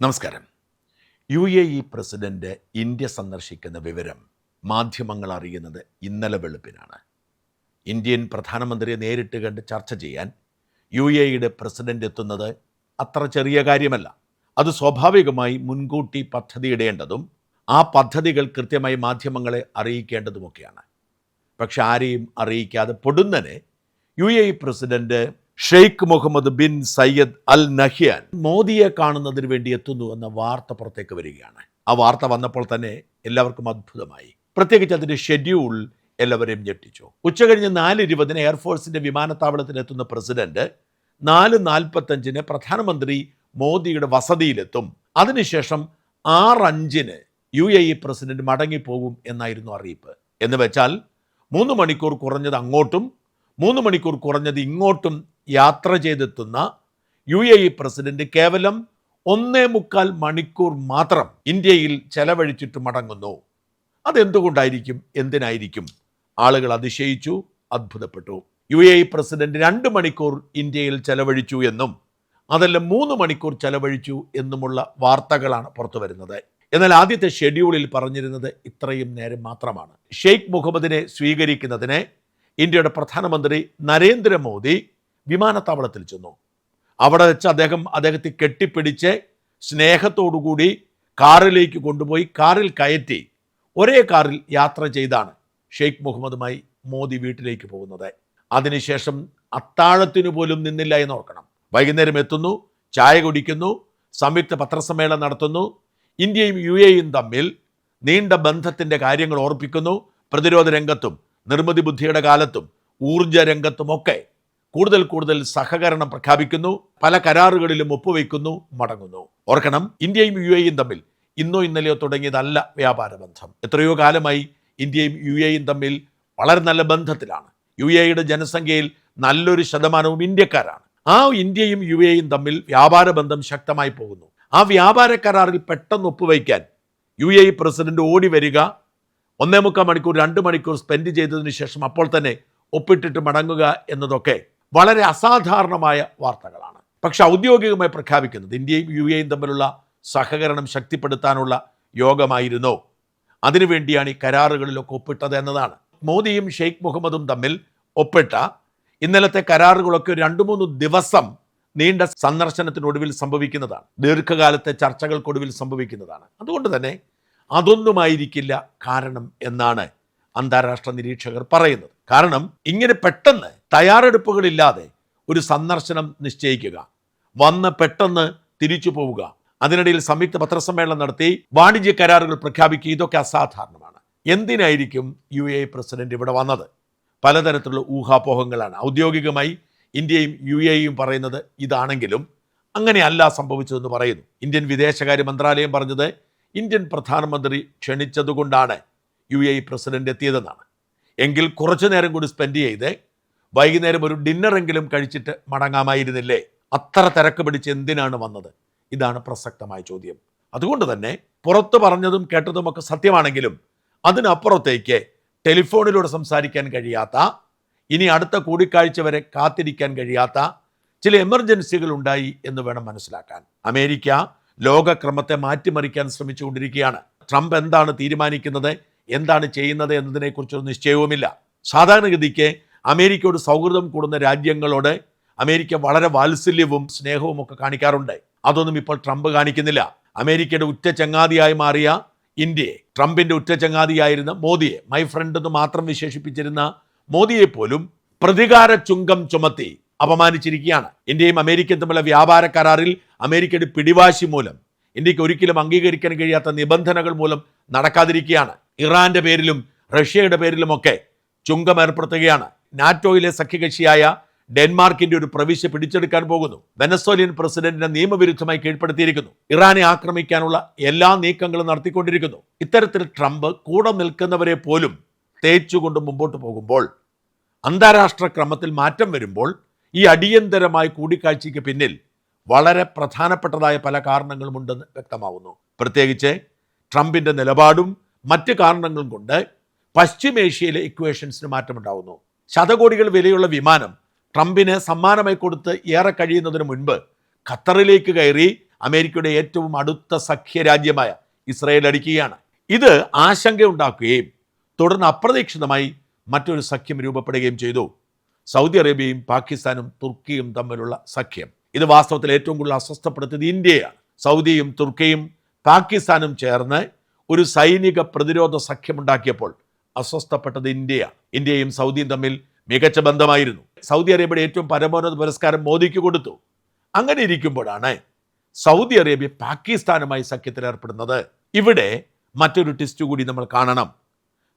നമസ്കാരം. U A E president India സന്ദർശിക്കുന്ന വിവരം മാധ്യമങ്ങൾ അറിയുന്നത് ഇന്നലെ വെളുപ്പിനാണ്. ഇന്ത്യൻ പ്രധാനമന്ത്രിയെ നേരിട്ട് കണ്ട് ചർച്ച ചെയ്യാൻ യു എ ഇയുടെ പ്രസിഡന്റ് എത്തുന്നത് അത്ര ചെറിയ കാര്യമല്ല. അത് സ്വാഭാവികമായി മുൻകൂട്ടി പദ്ധതി ഇടേണ്ടതും ആ പദ്ധതികൾ കൃത്യമായി മാധ്യമങ്ങളെ അറിയിക്കേണ്ടതുമൊക്കെയാണ്. പക്ഷെ ആരെയും അറിയിക്കാതെ പൊടുന്നനെ U A E president Sheikh Mohammed bin Zayed Al Nahyan മോദിയെ കാണുന്നതിന് വേണ്ടി എത്തുന്നു എന്ന വാർത്ത പുറത്തേക്ക് വരികയാണ്. ആ വാർത്ത വന്നപ്പോൾ തന്നെ എല്ലാവർക്കും അത്ഭുതമായി. പ്രത്യേകിച്ച് അതിന്റെ ഷെഡ്യൂൾ എല്ലാവരെയും ഞെട്ടിച്ചു. ഉച്ചകഴിഞ്ഞ് നാല് ഇരുപതിന് എയർഫോഴ്സിന്റെ വിമാനത്താവളത്തിനെത്തുന്ന പ്രസിഡന്റ് നാല് നാൽപ്പത്തഞ്ചിന് പ്രധാനമന്ത്രി മോദിയുടെ വസതിയിലെത്തും. അതിനുശേഷം ആറ് അഞ്ചിന് യു എ ഇ പ്രസിഡന്റ് മടങ്ങിപ്പോകും എന്നായിരുന്നു അറിയിപ്പ്. എന്ന് വെച്ചാൽ മൂന്ന് മണിക്കൂർ കുറഞ്ഞത് അങ്ങോട്ടും മൂന്ന് മണിക്കൂർ കുറഞ്ഞത് ഇങ്ങോട്ടും യാത്ര ചെയ്തെത്തുന്ന യു എ ഇ പ്രസിഡന്റ് കേവലം ഒന്നേ മുക്കാൽ മണിക്കൂർ മാത്രം ഇന്ത്യയിൽ ചെലവഴിച്ചിട്ട് മടങ്ങുന്നു. അതെന്തുകൊണ്ടായിരിക്കും? എന്തിനായിരിക്കും? ആളുകൾ അതിശയിച്ചു അത്ഭുതപ്പെട്ടു. യു എ ഇ പ്രസിഡന്റ് രണ്ട് മണിക്കൂർ ഇന്ത്യയിൽ ചെലവഴിച്ചു എന്നും അതെല്ലാം മൂന്ന് മണിക്കൂർ ചെലവഴിച്ചു എന്നുമുള്ള വാർത്തകളാണ് പുറത്തു വരുന്നത്. എന്നാൽ ആദ്യത്തെ ഷെഡ്യൂളിൽ പറഞ്ഞിരുന്നത് ഇത്രയും നേരം മാത്രമാണ്. ഷെയ്ഖ് മുഹമ്മദിനെ സ്വീകരിക്കുന്നതിന് ഇന്ത്യയുടെ പ്രധാനമന്ത്രി നരേന്ദ്രമോദി വിമാനത്താവളത്തിൽ ചെന്നു. അവിടെ വെച്ച് അദ്ദേഹം അദ്ദേഹത്തെ കെട്ടിപ്പിടിച്ച് സ്നേഹത്തോടുകൂടി കാറിലേക്ക് കൊണ്ടുപോയി കാറിൽ കയറ്റി ഒരേ കാറിൽ യാത്ര ചെയ്താണ് ഷെയ്ഖ് മുഹമ്മദുമായി മോദി വീട്ടിലേക്ക് പോകുന്നത്. അതിനുശേഷം അത്താഴത്തിനു പോലും നിന്നില്ല എന്ന് ഓർക്കണം. വൈകുന്നേരം എത്തുന്നു ചായ കുടിക്കുന്നു സംയുക്ത പത്രസമ്മേളനം നടത്തുന്നു ഇന്ത്യയും യു എയും തമ്മിൽ നീണ്ട ബന്ധത്തിന്റെ കാര്യങ്ങൾ ഓർപ്പിക്കുന്നു പ്രതിരോധ രംഗത്തും നിർമ്മിതി ബുദ്ധിയുടെ കാലത്തും ഊർജ രംഗത്തുമൊക്കെ കൂടുതൽ കൂടുതൽ സഹകരണം പ്രഖ്യാപിക്കുന്നു പല കരാറുകളിലും ഒപ്പുവെക്കുന്നു മടങ്ങുന്നു. ഓർക്കണം ഇന്ത്യയും യു എയും തമ്മിൽ ഇന്നോ ഇന്നലെയോ തുടങ്ങിയതല്ല വ്യാപാര ബന്ധം. എത്രയോ കാലമായി ഇന്ത്യയും യു എയും തമ്മിൽ വളരെ നല്ല ബന്ധത്തിലാണ്. യു എയുടെ ജനസംഖ്യയിൽ നല്ലൊരു ശതമാനവും ഇന്ത്യക്കാരാണ്. ആ ഇന്ത്യയും യു എയും തമ്മിൽ വ്യാപാര ബന്ധം ശക്തമായി പോകുന്നു. ആ വ്യാപാര കരാറിൽ പെട്ടെന്ന് ഒപ്പുവയ്ക്കാൻ യു എ പ്രസിഡന്റ് ഓടി വരിക ഒന്നേ മുക്കാൽ മണിക്കൂർ രണ്ട് മണിക്കൂർ സ്പെൻഡ് ചെയ്തതിനു ശേഷം അപ്പോൾ തന്നെ ഒപ്പിട്ടിട്ട് മടങ്ങുക എന്നതൊക്കെ വളരെ അസാധാരണമായ വാർത്തകളാണ്. പക്ഷെ ഔദ്യോഗികമായി പ്രഖ്യാപിക്കുന്നത് ഇന്ത്യയും യു എയും തമ്മിലുള്ള സഹകരണം ശക്തിപ്പെടുത്താനുള്ള യോഗമായിരുന്നു. അതിനുവേണ്ടിയാണ് ഈ കരാറുകളിലൊക്കെ ഒപ്പിട്ടത് എന്നതാണ്. മോദിയും ഷെയ്ഖ് മുഹമ്മദും തമ്മിൽ ഒപ്പിട്ട ഇന്നലത്തെ കരാറുകളൊക്കെ രണ്ട് മൂന്ന് ദിവസം നീണ്ട സന്ദർശനത്തിനൊടുവിൽ സംഭവിക്കുന്നതാണ്. ദീർഘകാലത്തെ ചർച്ചകൾക്കൊടുവിൽ സംഭവിക്കുന്നതാണ്. അതുകൊണ്ട് തന്നെ അതൊന്നുമായിരിക്കില്ല കാരണം എന്നാണ് അന്താരാഷ്ട്ര നിരീക്ഷകർ പറയുന്നത്. കാരണം ഇങ്ങനെ പെട്ടെന്ന് തയ്യാറെടുപ്പുകളില്ലാതെ ഒരു സന്ദർശനം നിശ്ചയിക്കുക വന്ന് പെട്ടെന്ന് തിരിച്ചു പോവുക അതിനിടയിൽ സംയുക്ത പത്രസമ്മേളനം നടത്തി വാണിജ്യ കരാറുകൾ പ്രഖ്യാപിക്കുക ഇതൊക്കെ അസാധാരണമാണ്. എന്തിനായിരിക്കും യു എ പ്രസിഡന്റ് ഇവിടെ വന്നത്? പലതരത്തിലുള്ള ഊഹാപോഹങ്ങളാണ്. ഔദ്യോഗികമായി ഇന്ത്യയും യു എയും പറയുന്നത് ഇതാണെങ്കിലും അങ്ങനെയല്ല സംഭവിച്ചതെന്ന് പറയുന്നു. ഇന്ത്യൻ വിദേശകാര്യ മന്ത്രാലയം പറഞ്ഞത് ഇന്ത്യൻ പ്രധാനമന്ത്രി ക്ഷണിച്ചതുകൊണ്ടാണ് യു എ പ്രസിഡന്റ് എത്തിയതെന്നാണ്. എങ്കിൽ കുറച്ചു നേരം കൂടി സ്പെൻഡ് ചെയ്ത് വൈകുന്നേരം ഒരു ഡിന്നറെങ്കിലും കഴിച്ചിട്ട് മടങ്ങാമായിരുന്നില്ലേ? അത്ര തിരക്ക് പിടിച്ച് എന്തിനാണ് വന്നത്? ഇതാണ് പ്രസക്തമായ ചോദ്യം. അതുകൊണ്ട് തന്നെ പുറത്ത് പറഞ്ഞതും കേട്ടതുമൊക്കെ സത്യമാണെങ്കിലും അതിനപ്പുറത്തേക്ക് ടെലിഫോണിലൂടെ സംസാരിക്കാൻ കഴിയാത്ത ഇനി അടുത്ത കൂടിക്കാഴ്ച വരെ കാത്തിരിക്കാൻ കഴിയാത്ത ചില എമർജൻസികൾ ഉണ്ടായി എന്ന് വേണം മനസ്സിലാക്കാൻ. അമേരിക്ക ലോകക്രമത്തെ മാറ്റിമറിക്കാൻ ശ്രമിച്ചുകൊണ്ടിരിക്കുകയാണ്. ട്രംപ് എന്താണ് തീരുമാനിക്കുന്നത് എന്താണ് ചെയ്യുന്നത് എന്നതിനെക്കുറിച്ചൊരു നിശ്ചയവുമില്ല. സാധാരണഗതിക്ക് അമേരിക്കയോട് സൗഹൃദം കൂടുന്ന രാജ്യങ്ങളോട് അമേരിക്ക വളരെ വാത്സല്യവും സ്നേഹവും ഒക്കെ കാണിക്കാറുണ്ട്. അതൊന്നും ഇപ്പോൾ ട്രംപ് കാണിക്കുന്നില്ല. അമേരിക്കയുടെ ഉറ്റ ചങ്ങാതിയായി മാറിയ ഇന്ത്യയെ ട്രംപിന്റെ ഉറ്റ ചങ്ങാതിയായിരുന്ന മോദിയെ മൈ ഫ്രണ്ട് എന്ന് മാത്രം വിശേഷിപ്പിച്ചിരുന്ന മോദിയെ പോലും പ്രതികാര ചുങ്കം ചുമത്തി അപമാനിച്ചിരിക്കുകയാണ്. ഇന്ത്യയും അമേരിക്കയും തമ്മിലുള്ള വ്യാപാര കരാറിൽ അമേരിക്കയുടെ പിടിവാശി മൂലം ഇന്ത്യയ്ക്ക് ഒരിക്കലും അംഗീകരിക്കാൻ കഴിയാത്ത നിബന്ധനകൾ മൂലം നടക്കാതിരിക്കുകയാണ്. ഇറാന്റെ പേരിലും റഷ്യയുടെ പേരിലുമൊക്കെ ചുങ്കം ഏർപ്പെടുത്തുകയാണ്. നാറ്റോയിലെ സഖ്യകക്ഷിയായ ഡെൻമാർക്കിന്റെ ഒരു പ്രവിശ്യ പിടിച്ചെടുക്കാൻ പോകുന്നു. വെനസോലിയൻ പ്രസിഡന്റിനെ നിയമവിരുദ്ധമായി കീഴ്പ്പെടുത്തിയിരിക്കുന്നു. ഇറാനെ ആക്രമിക്കാനുള്ള എല്ലാ നീക്കങ്ങളും നടത്തിക്കൊണ്ടിരിക്കുന്നു. ഇത്തരത്തിൽ ട്രംപ് കൂടെ നിൽക്കുന്നവരെ പോലും തേച്ചുകൊണ്ട് മുമ്പോട്ട് പോകുമ്പോൾ അന്താരാഷ്ട്ര ക്രമത്തിൽ മാറ്റം വരുമ്പോൾ ഈ അടിയന്തരമായ കൂടിക്കാഴ്ചയ്ക്ക് പിന്നിൽ വളരെ പ്രധാനപ്പെട്ടതായ പല കാരണങ്ങളുമുണ്ടെന്ന് വ്യക്തമാവുന്നു. പ്രത്യേകിച്ച് ട്രംപിന്റെ നിലപാടും മറ്റ് കാരണങ്ങളും കൊണ്ട് പശ്ചിമേഷ്യയിലെ ഇക്വേഷൻസിന് മാറ്റമുണ്ടാവുന്നു. ശതകോടികൾ വിലയുള്ള വിമാനം ട്രംപിന് സമ്മാനമായി കൊടുത്ത് ഏറെ കഴിയുന്നതിന് മുൻപ് ഖത്തറിലേക്ക് കയറി അമേരിക്കയുടെ ഏറ്റവും അടുത്ത സഖ്യ രാജ്യമായ ഇസ്രായേൽ അടിക്കുകയാണ്. ഇത് ആശങ്കയുണ്ടാക്കുകയും തുടർന്ന് അപ്രതീക്ഷിതമായി മറ്റൊരു സഖ്യം രൂപപ്പെടുകയും ചെയ്തു. സൗദി അറേബ്യയും പാകിസ്ഥാനും തുർക്കിയും തമ്മിലുള്ള സഖ്യം. ഇത് വാസ്തവത്തിൽ ഏറ്റവും കൂടുതൽ അസ്വസ്ഥപ്പെടുത്തിയത് ഇന്ത്യയാണ്. സൗദിയും തുർക്കിയും പാകിസ്ഥാനും ചേർന്ന് ഒരു സൈനിക പ്രതിരോധ സഖ്യമുണ്ടാക്കിയപ്പോൾ അസ്വസ്ഥപ്പെട്ടത് ഇന്ത്യയാണ്. ഇന്ത്യയും സൗദിയും തമ്മിൽ മികച്ച ബന്ധമായിരുന്നു. സൗദി അറേബ്യയുടെ ഏറ്റവും പരമോന്നത പുരസ്കാരം മോദിക്ക് കൊടുത്തു. അങ്ങനെ ഇരിക്കുമ്പോഴാണ് സൗദി അറേബ്യ പാകിസ്ഥാനുമായി സഖ്യത്തിൽ ഏർപ്പെടുന്നത്. ഇവിടെ മറ്റൊരു ടെസ്റ്റ് കൂടി നമ്മൾ കാണണം.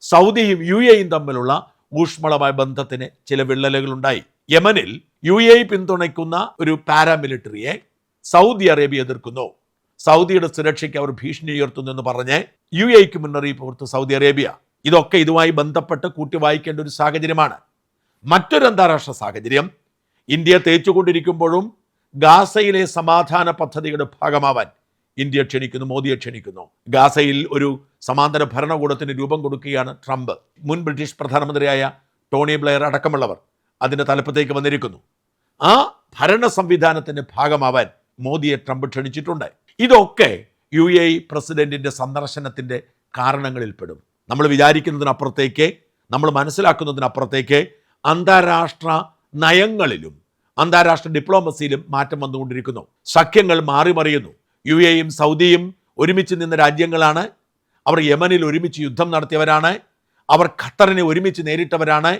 സൗദിയും യു എയും തമ്മിലുള്ള ഊഷ്മളമായ ബന്ധത്തിന് ചില വിള്ളലുകളുണ്ടായി. യമനിൽ യു എ പിന്തുണയ്ക്കുന്ന ഒരു പാരാമിലിറ്ററിയെ സൗദി അറേബ്യ എതിർക്കുന്നു. സൗദിയുടെ സുരക്ഷയ്ക്ക് അവർ ഭീഷണി ഉയർത്തുന്നു എന്ന് പറഞ്ഞ് യു എക്ക് മുന്നറിയിപ്പ് കൊടുത്തു സൗദി അറേബ്യ. ഇതൊക്കെ ഇതുമായി ബന്ധപ്പെട്ട് കൂട്ടി വായിക്കേണ്ട ഒരു സാഹചര്യമാണ്. മറ്റൊരു അന്താരാഷ്ട്ര സാഹചര്യം ഇന്ത്യ തേച്ചുകൊണ്ടിരിക്കുമ്പോഴും ഗാസയിലെ സമാധാന പദ്ധതിയുടെ ഭാഗമാവാൻ ഇന്ത്യ ക്ഷണിക്കുന്നു മോദിയെ ക്ഷണിക്കുന്നു. ഗാസയിൽ ഒരു സമാന്തര ഭരണകൂടത്തിന് രൂപം കൊടുക്കുകയാണ് ട്രംപ്. മുൻ ബ്രിട്ടീഷ് പ്രധാനമന്ത്രിയായ ടോണി ബ്ലെയർ അടക്കമുള്ളവർ അതിന്റെ തലപ്പത്തേക്ക് വന്നിരിക്കുന്നു. ആ ഭരണ സംവിധാനത്തിന്റെ ഭാഗമാവാൻ മോദിയെ ട്രംപ് ക്ഷണിച്ചിട്ടുണ്ട്. ഇതൊക്കെ യു എ പ്രസിഡന്റിന്റെ സന്ദർശനത്തിന്റെ കാരണങ്ങളിൽപ്പെടും. നമ്മൾ വിചാരിക്കുന്നതിനപ്പുറത്തേക്ക് നമ്മൾ മനസ്സിലാക്കുന്നതിനപ്പുറത്തേക്ക് അന്താരാഷ്ട്ര നയങ്ങളിലും അന്താരാഷ്ട്ര ഡിപ്ലോമസിയിലും മാറ്റം വന്നുകൊണ്ടിരിക്കുന്നു. സഖ്യങ്ങൾ മാറി മറിയുന്നു യു എയും സൗദിയും ഒരുമിച്ച് നിന്ന രാജ്യങ്ങളാണ്. അവർ യമനിൽ ഒരുമിച്ച് യുദ്ധം നടത്തിയവരാണ്. അവർ ഖത്തറിനെ ഒരുമിച്ച് നേരിട്ടവരാണ്.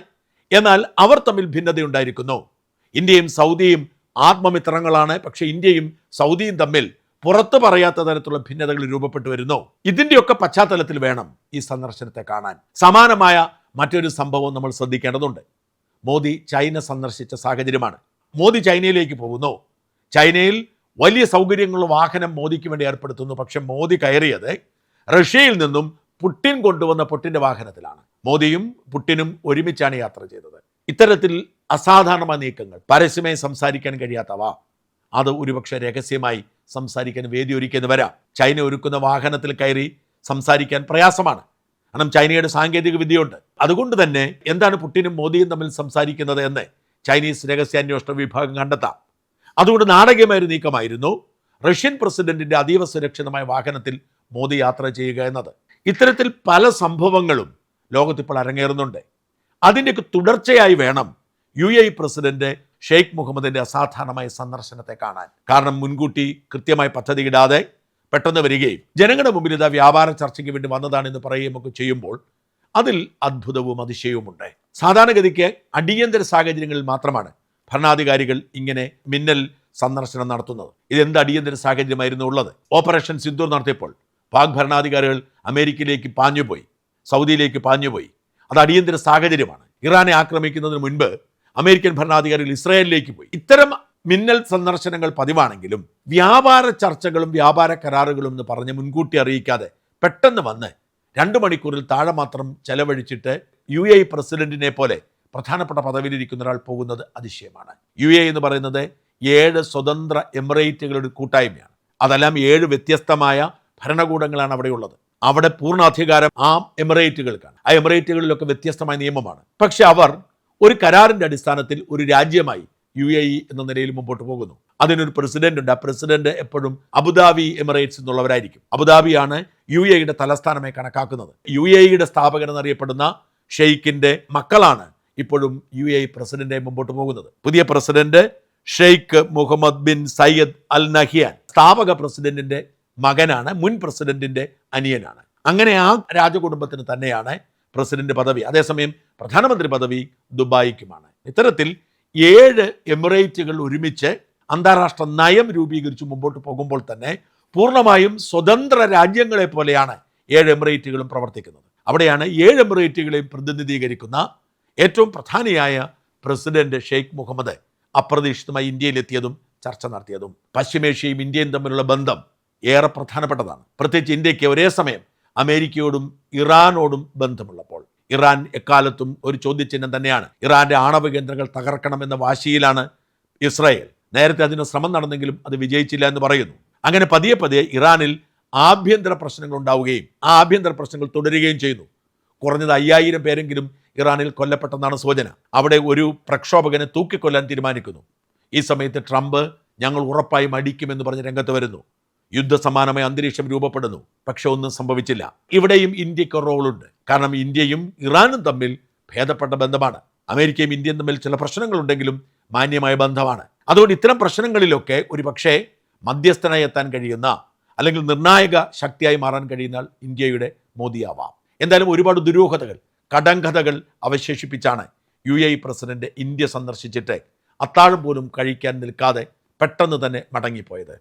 എന്നാൽ അവർ തമ്മിൽ ഭിന്നതയുണ്ടായിരിക്കുന്നു. ഇന്ത്യയും സൗദിയും ആത്മമിത്രങ്ങളാണ്. പക്ഷേ ഇന്ത്യയും സൗദിയും തമ്മിൽ പുറത്തു പറയാത്ത തരത്തിലുള്ള ഭിന്നതകൾ രൂപപ്പെട്ടു വരുന്നു. ഇതിന്റെയൊക്കെ പശ്ചാത്തലത്തിൽ വേണം ഈ സന്ദർശനത്തെ കാണാൻ. സമാനമായ മറ്റൊരു സംഭവം നമ്മൾ ശ്രദ്ധിക്കേണ്ടതുണ്ട്. മോദി ചൈന സന്ദർശിച്ച സാഹചര്യമാണ്. മോദി ചൈനയിലേക്ക് പോകുന്നു. ചൈനയിൽ വലിയ സൗകര്യങ്ങളും വാഹനം മോദിക്ക് വേണ്ടി ഏർപ്പെടുത്തുന്നു. പക്ഷെ മോദി കയറിയത് റഷ്യയിൽ നിന്നും പുട്ടിൻ കൊണ്ടുവന്ന പുട്ടിന്റെ വാഹനത്തിലാണ്. മോദിയും പുട്ടിനും ഒരുമിച്ചാണ് യാത്ര ചെയ്തത്. ഇത്തരത്തിൽ അസാധാരണമായ നീക്കങ്ങൾ പരസ്യമായി സംസാരിക്കാൻ കഴിയാത്തവ അത് ഒരുപക്ഷെ രഹസ്യമായി സംസാരിക്കാൻ വേദി ഒരുക്കിയെന്ന് വരാം. ചൈന ഒരുക്കുന്ന വാഹനത്തിൽ കയറി സംസാരിക്കാൻ പ്രയാസമാണ്. കാരണം ചൈനയുടെ സാങ്കേതിക വിദ്യയുണ്ട്. അതുകൊണ്ട് തന്നെ എന്താണ് പുട്ടിനും മോദിയും തമ്മിൽ സംസാരിക്കുന്നത് എന്ന് ചൈനീസ് രഹസ്യാന്വേഷണ വിഭാഗം കണ്ടെത്താം. അതുകൊണ്ട് നാടകീയമായ ഒരു നീക്കമായിരുന്നു. റഷ്യൻ പ്രസിഡന്റിന്റെ അതീവ സുരക്ഷിതമായ വാഹനത്തിൽ മോദി യാത്ര ചെയ്യുക എന്നത്. ഇത്തരത്തിൽ പല സംഭവങ്ങളും ലോകത്തിപ്പോൾ അരങ്ങേറുന്നുണ്ട്. അതിന്റെയൊക്കെ തുടർച്ചയായി വേണം യു എ പ്രസിഡന്റ് ഷെയ്ഖ് മുഹമ്മദിന്റെ അസാധാരണമായ സന്ദർശനത്തെ കാണാൻ. കാരണം മുൻകൂട്ടി കൃത്യമായി പദ്ധതിയിടാതെ പെട്ടെന്ന് വരികയും ജനങ്ങളുടെ മുമ്പിൽ ഇതാ വ്യാപാര ചർച്ചയ്ക്ക് വേണ്ടി വന്നതാണെന്ന് പറയുകയും ഒക്കെ ചെയ്യുമ്പോൾ അതിൽ അത്ഭുതവും അതിശയവുമുണ്ട്. സാധാരണഗതിക്ക് അടിയന്തര സാഹചര്യങ്ങളിൽ മാത്രമാണ് ഭരണാധികാരികൾ ഇങ്ങനെ മിന്നൽ സന്ദർശനം നടത്തുന്നത്. ഇതെന്ത് അടിയന്തര സാഹചര്യമായിരുന്നു ഉള്ളത്? ഓപ്പറേഷൻ സിന്ധു നടത്തിയപ്പോൾ പാക് ഭരണാധികാരികൾ അമേരിക്കയിലേക്ക് പാഞ്ഞുപോയി സൗദിയിലേക്ക് പാഞ്ഞുപോയി. അത് അടിയന്തര സാഹചര്യമാണ്. ഇറാനെ ആക്രമിക്കുന്നതിന് മുൻപ് അമേരിക്കൻ ഭരണാധികാരികൾ ഇസ്രായേലിലേക്ക് പോയി. ഇത്തരം മിന്നൽ സന്ദർശനങ്ങൾ പതിവാണെങ്കിലും വ്യാപാര ചർച്ചകളും വ്യാപാര കരാറുകളും എന്ന് പറഞ്ഞ് മുൻകൂട്ടി അറിയിക്കാതെ പെട്ടെന്ന് വന്ന് രണ്ട് മണിക്കൂറിൽ താഴെ മാത്രം ചെലവഴിച്ചിട്ട് യു എ പ്രസിഡന്റിനെ പോലെ പ്രധാനപ്പെട്ട പദവിയിലിരിക്കുന്ന ഒരാൾ പോകുന്നത് അതിശയമാണ്. യു എ എന്ന് പറയുന്നത് ഏഴ് സ്വതന്ത്ര എമിറേറ്റുകളുടെ കൂട്ടായ്മയാണ്. അതെല്ലാം ഏഴ് വ്യത്യസ്തമായ ഭരണകൂടങ്ങളാണ് അവിടെയുള്ളത് അവിടെ പൂർണ അധികാരം ആ എമിറേറ്റുകൾക്കാണ്. ആ എമിറേറ്റുകളിലൊക്കെ വ്യത്യസ്തമായ നിയമമാണ്. പക്ഷെ അവർ ഒരു കരാറിന്റെ അടിസ്ഥാനത്തിൽ ഒരു രാജ്യമായി യു എ ഇ എന്ന നിലയിൽ മുമ്പോട്ട് പോകുന്നു. അതിനൊരു പ്രസിഡന്റ് ഉണ്ട്. ആ പ്രസിഡന്റ് എപ്പോഴും അബുദാബി എമിറേറ്റ്സ് എന്നുള്ളവരായിരിക്കും. അബുദാബിയാണ് യു എയുടെ തലസ്ഥാനമായി കണക്കാക്കുന്നത്. യു എ ഇയുടെ സ്ഥാപകൻ എന്നറിയപ്പെടുന്ന ഷെയ്ഖിന്റെ മക്കളാണ് ഇപ്പോഴും യു എ പ്രസിഡന്റായി മുമ്പോട്ട് പോകുന്നത്. പുതിയ president Sheikh Mohammed bin Zayed Al Nahyan. സ്ഥാപക പ്രസിഡന്റിന്റെ മകനാണ് മുൻ പ്രസിഡന്റിന്റെ അനിയനാണ്. അങ്ങനെ ആ രാജകുടുംബത്തിന് തന്നെയാണ് പ്രസിഡന്റ് പദവി. അതേസമയം പ്രധാനമന്ത്രി പദവി ദുബായിക്കുമാണ്. ഇത്തരത്തിൽ ഏഴ് എമിറേറ്റുകൾ ഒരുമിച്ച് അന്താരാഷ്ട്ര നയം രൂപീകരിച്ച് മുമ്പോട്ട് പോകുമ്പോൾ തന്നെ പൂർണമായും സ്വതന്ത്ര രാജ്യങ്ങളെ പോലെയാണ് ഏഴ് എമിറേറ്റുകളും പ്രവർത്തിക്കുന്നത്. അവിടെയാണ് ഏഴ് എമിറേറ്റുകളെയും പ്രതിനിധീകരിക്കുന്ന ഏറ്റവും പ്രധാനിയായ പ്രസിഡന്റ് ഷെയ്ഖ് മുഹമ്മദ് അപ്രതീക്ഷിതമായി ഇന്ത്യയിലെത്തിയതും ചർച്ച നടത്തിയതും പശ്ചിമേഷ്യയും ഇന്ത്യയും തമ്മിലുള്ള ബന്ധം ഏറെ പ്രധാനപ്പെട്ടതാണ്. പ്രത്യേകിച്ച് ഇന്ത്യയ്ക്ക് ഒരേ സമയം അമേരിക്കയോടും ഇറാനോടും ബന്ധമുള്ളപ്പോൾ. ഇറാൻ എക്കാലത്തും ഒരു ചോദ്യചിഹ്നം തന്നെയാണ്. ഇറാന്റെ ആണവ കേന്ദ്രങ്ങൾ തകർക്കണമെന്ന വാശിയിലാണ് ഇസ്രായേൽ. നേരത്തെ അതിന് ശ്രമം നടന്നെങ്കിലും അത് വിജയിച്ചില്ല എന്ന് പറയുന്നു. അങ്ങനെ പതിയെ പതിയെ ഇറാനിൽ ആഭ്യന്തര പ്രശ്നങ്ങൾ ഉണ്ടാവുകയും ആ ആഭ്യന്തര പ്രശ്നങ്ങൾ തുടരുകയും ചെയ്യുന്നു. കുറഞ്ഞത് അയ്യായിരം പേരെങ്കിലും ഇറാനിൽ കൊല്ലപ്പെട്ടെന്നാണ് സൂചന. അവിടെ ഒരു പ്രക്ഷോഭകനെ തൂക്കിക്കൊല്ലാൻ തീരുമാനിക്കുന്നു. ഈ സമയത്ത് ട്രംപ് ഞങ്ങൾ ഉറപ്പായും അടിക്കുമെന്ന് പറഞ്ഞ് രംഗത്ത് വരുന്നു. യുദ്ധസമാനമായ അന്തരീക്ഷം രൂപപ്പെടുന്നു. പക്ഷെ ഒന്നും സംഭവിച്ചില്ല. ഇവിടെയും ഇന്ത്യയ്ക്ക് റോളുണ്ട്. കാരണം ഇന്ത്യയും ഇറാനും തമ്മിൽ ഭേദപ്പെട്ട ബന്ധമാണ്. അമേരിക്കയും ഇന്ത്യയും തമ്മിൽ ചില പ്രശ്നങ്ങളുണ്ടെങ്കിലും മാന്യമായ ബന്ധമാണ്. അതുകൊണ്ട് ഇത്തരം പ്രശ്നങ്ങളിലൊക്കെ ഒരു പക്ഷേ മധ്യസ്ഥനായി എത്താൻ കഴിയുന്ന അല്ലെങ്കിൽ നിർണായക ശക്തിയായി മാറാൻ കഴിയുന്ന ഇന്ത്യയുടെ മോദിയാവാം. എന്തായാലും ഒരുപാട് ദുരൂഹതകൾ കടങ്കഥകൾ അവശേഷിപ്പിച്ചാണ് യു എ പ്രസിഡന്റ് ഇന്ത്യ സന്ദർശിച്ചിട്ട് അത്താഴം പോലും കഴിക്കാൻ നിൽക്കാതെ പെട്ടെന്ന് തന്നെ മടങ്ങിപ്പോയത്.